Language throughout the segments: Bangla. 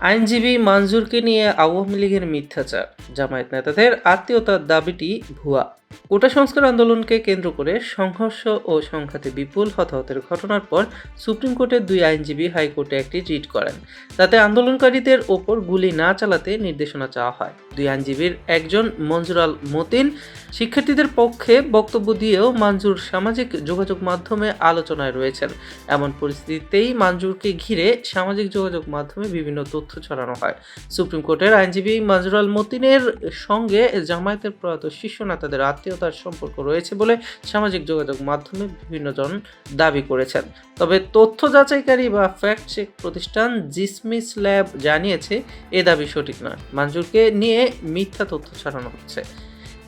আইনজীবী মানজুরকে নিয়ে আওয়ামী লীগের মিথ্যাচার। জামায়াত নেতাদের আত্মীয়তার দাবিটি ভুয়া। কোটা সংস্কার আন্দোলনকে কেন্দ্র করে সংঘর্ষ ও সংঘাতে বিপুল হতাহতের ঘটনার পর সুপ্রিম কোর্টের দুই আইনজীবী হাইকোর্টে একটি রিট করেন। তাতে আন্দোলনকারীদের ওপর গুলি না চালাতে নির্দেশনা চাওয়া হয়। দুই আইনজীবীর একজন মঞ্জুরাল মতিন শিক্ষার্থীদের পক্ষে বক্তব্য দিয়েও মঞ্জুর সামাজিক যোগাযোগ মাধ্যমে আলোচনায় রয়েছেন। এমন পরিস্থিতিতেই মঞ্জুরকে ঘিরে সামাজিক যোগাযোগ মাধ্যমে বিভিন্ন তথ্য ছড়ানো হয়। সুপ্রিম কোর্টের আইনজীবী মঞ্জুরাল মতিনের সঙ্গে জামায়াতের প্রয়াত শীর্ষ নেতাদের আত্মীয়তার সম্পর্ক রয়েছে বলে সামাজিক যোগাযোগ মাধ্যমে বিভিন্ন জন দাবি করেছেন। তবে তথ্য যাচাইকারী বা ফ্যাক্ট চেক প্রতিষ্ঠান জিসমিস ল্যাব জানিয়েছে, এ দাবি সঠিক নয়। মানজুরকে নিয়ে মিথ্যা তথ্য ছড়ানো হচ্ছে।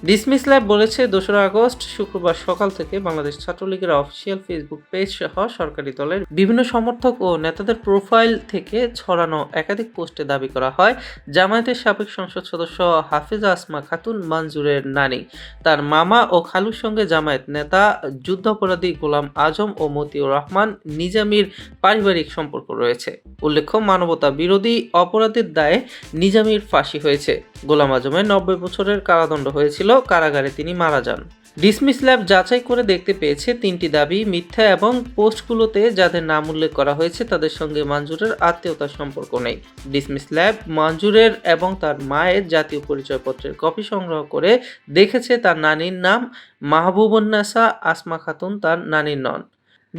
ডিসমিস ল্যাব বলেছে, দোসরা আগস্ট, শুক্রবার সকাল থেকে বাংলাদেশ ছাত্রলীগের অফিসিয়াল ফেসবুক পেজ সহ সরকারি দলের বিভিন্ন সমর্থক ও নেতাদের প্রোফাইল থেকে ছড়ানো একাধিক পোস্টে দাবি করা হয়, জামায়াতের সাবেক সংসদ সদস্য হাফিজা আসমা খাতুন মঞ্জুরের নানি। তার মামা ও খালুর সঙ্গে জামায়াত নেতা যুদ্ধাপরাধী গোলাম আজম ও মতিউর রহমান নিজামির পারিবারিক সম্পর্ক রয়েছে। উল্লেখ্য, মানবতা বিরোধী অপরাধের দায়ে নিজামির ফাঁসি হয়েছে। গোলাম আজমের নব্বই বছরের কারাদণ্ড হয়েছিল কারাগারে তিনি মারা যান। ডিসমিস ল্যাব যাচাই করে দেখতে পেয়েছে তিনটি দাবি, মিথ্যা এবং পোস্টগুলোতে যাদের নাম উল্লেখ করা হয়েছে তাদের সঙ্গে মঞ্জুরের আত্মীয়তার সম্পর্ক নেই। ডিসমিস ল্যাব মঞ্জুরের এবং তার মায়ের জাতীয় পরিচয়পত্রের কপি সংগ্রহ করে দেখেছে তার নানির নাম মাহবুবন্যাসা আসমা খাতুন, তার নানির নন।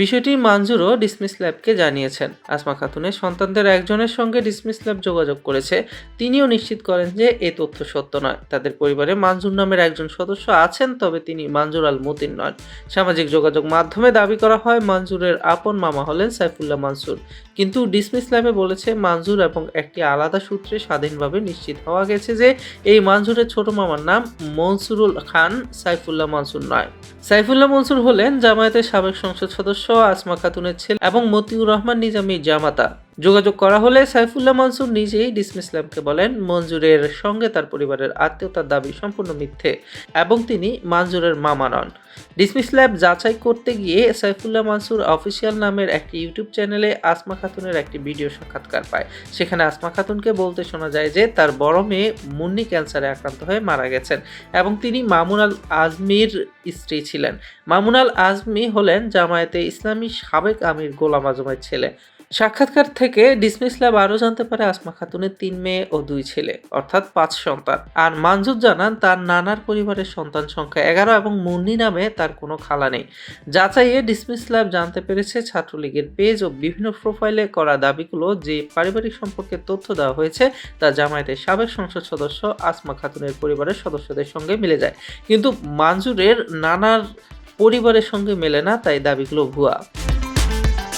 বিষয়টি মানজুরও ডিসমিস ল্যাবকে জানিয়েছেন। আসমা খাতুনের সন্তানদের একজনের সঙ্গে ডিসমিস ল্যাব যোগাযোগ করেছে। তিনিও নিশ্চিত করেন যে এ তথ্য সত্য নয়। তাদের পরিবারে মানজুর নামের একজন সদস্য আছেন, তবে তিনি মানজুর আল মতিন নন। সামাজিক যোগাযোগ মাধ্যমে দাবি করা হয়, মানজুরের আপন মামা হলেন সাইফুল্লাহ মানসুর। কিন্তু ডিসমিস ল্যাবে বলেছে, মানজুর এবং একটি আলাদা সূত্রে স্বাধীনভাবে নিশ্চিত হওয়া গেছে যে এই মানজুরের ছোট মামার নাম মনসুরুল খান সাইফুল্লাহ মানসুর নয়। সাইফুল্লাহ মনসুর হলেন জামায়াতের সাবেক সংসদ সদস্য আসমা খাতুনের ছেলে এবং মতিউর রহমান নিজামীর জামাতা। যোগাযোগ করা হলে সাইফুল্লাহ মনসুর নিজেই ডিসমিস ল্যাবকে বলেন, মঞ্জুরের সঙ্গে তার পরিবারের আত্মীয়তার দাবি সম্পূর্ণ মিথ্যে এবং তিনি মঞ্জুরের মামা নন। ডিসমিস ল্যাব যাচাই করতে গিয়ে সাইফুল্লাহ মানসুর অফিসিয়াল নামের একটি ইউটিউব চ্যানেলে আসমা খাতুনের একটি ভিডিও সাক্ষাৎকার পায়। সেখানে আসমা খাতুনকে বলতে শোনা যায় যে, তার বড় মেয়ে মুন্নি ক্যান্সারে আক্রান্ত হয়ে মারা গেছেন এবং তিনি মামুন আল আজমির স্ত্রী ছিলেন। মামুন আল আজমি হলেন জামায়াতে ইসলামী সাবেক আমির গোলাম আজমের ছেলে। সাক্ষাৎকার থেকে ডিসমিস ল্যাব আরও জানতে পারে আসমা খাতুনের তিন মেয়ে ও দুই ছেলে, অর্থাৎ পাঁচ সন্তান। আর মানজুর জানান, তার নানার পরিবারের সন্তান সংখ্যা এগারো এবং মুন্নি নামে তার কোনো খালা নেই। যাচাইয়ে ডিসমিস ল্যাব জানতে পেরেছে, ছাত্রলীগের পেজ ও বিভিন্ন প্রোফাইলে করা দাবিগুলো যে পারিবারিক সম্পর্কে তথ্য দেওয়া হয়েছে, তা জামায়াতের সাবেক সংসদ সদস্য আসমা খাতুনের পরিবারের সদস্যদের সঙ্গে মিলে যায়। কিন্তু মানজুরের নানার পরিবারের সঙ্গে মেলে না, তাই দাবিগুলো ভুয়া।